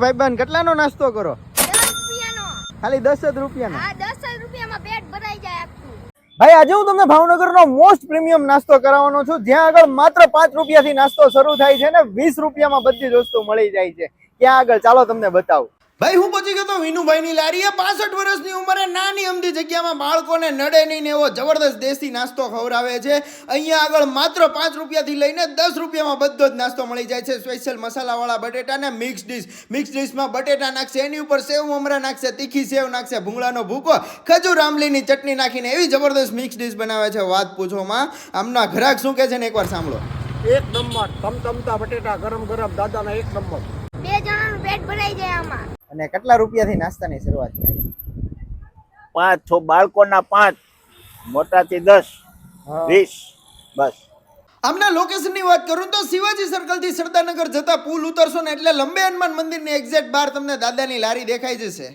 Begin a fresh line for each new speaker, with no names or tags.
ભાઈબંધ કેટલાનો નાસ્તો કરો? ખાલી દસ જ રૂપિયાનો. ભાઈ આજે હું તમને ભાવનગરનો મોસ્ટ પ્રીમિયમ નાસ્તો કરાવવાનો છું. જ્યાં આગળ માત્ર પાંચ રૂપિયાથી નાસ્તો શરૂ થાય છે ને વીસ રૂપિયામાં બધી જ વસ્તુ મળી જાય છે. ત્યાં આગળ? ચાલો તમને બતાવું. ભાઈ હું પહોંચી ગયો તો વિનુભાઈની લારીએ પાસઠ વર્ષની ઉંમરે નાની અમદી જગ્યામાં બાળકોને નડે નહીં ને એવો જબરદસ્ત દેશી નાસ્તો ખવડાવે છે. અહીંયા આગળ માત્ર પાંચ રૂપિયાથી લઈને દસ રૂપિયામાં બધો જ નાસ્તો મળી જાય છે. સ્પેશિયલ મસાલાવાળા બટેટા ને મિક્સ ડીશ મિક્સ ડીશમાં બટેટા નાખશે એની ઉપર સેવ મમરા નાખશે તીખી સેવ નાખશે ભૂંગળાનો ભૂકો ખજૂર આંબલીની ચટણી નાખીને એવી જબરદસ્ત મિક્સ ડીશ બનાવે છે. વાત પૂછોમાં આમના ઘરાક શું કહે છે ને એકવાર સાંભળો.
એક નંબર તમતમતા બટેટા ગરમ ગરમ દાદાના એક નંબર.
બે
અને કેટલા રૂપિયાથી નાસ્તાની શરૂઆત થાય?
પાંચ છો બાળકોના પાંચ મોટાથી દસ વીસ બસ.
આમના લોકેશનની વાત કરું તો શિવાજી સર્કલથી સરદારનગર જતા પુલ ઉતરશો ને એટલે લંબે હનુમાન મંદિરની એક્ઝેક્ટ બહાર તમને દાદાની લારી દેખાઈ જશે.